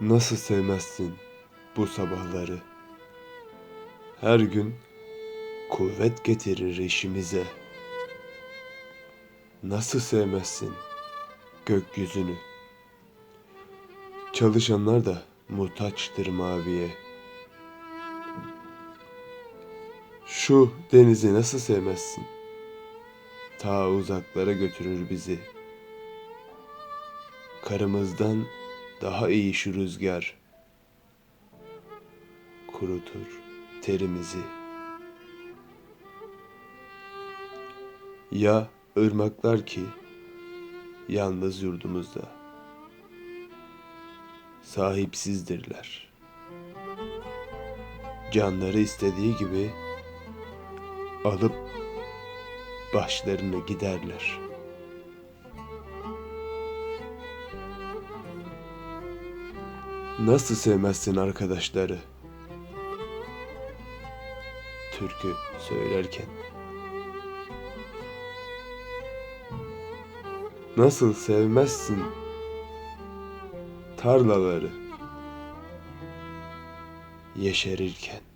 Nasıl sevmezsin bu sabahları? Her gün kuvvet getirir işimize. Nasıl sevmezsin gökyüzünü? Çalışanlar da muhtaçtır maviye. Şu denizi nasıl sevmezsin? Ta uzaklara götürür bizi. Karımızdan daha iyi şu rüzgar. Kurutur terimizi. Ya ırmaklar ki yalnız yurdumuzda sahipsizdirler. Canları istediği gibi alıp başlarını giderler. Nasıl sevmezsin arkadaşları? Türkü söylerken. Nasıl sevmezsin tarlaları yeşerirken.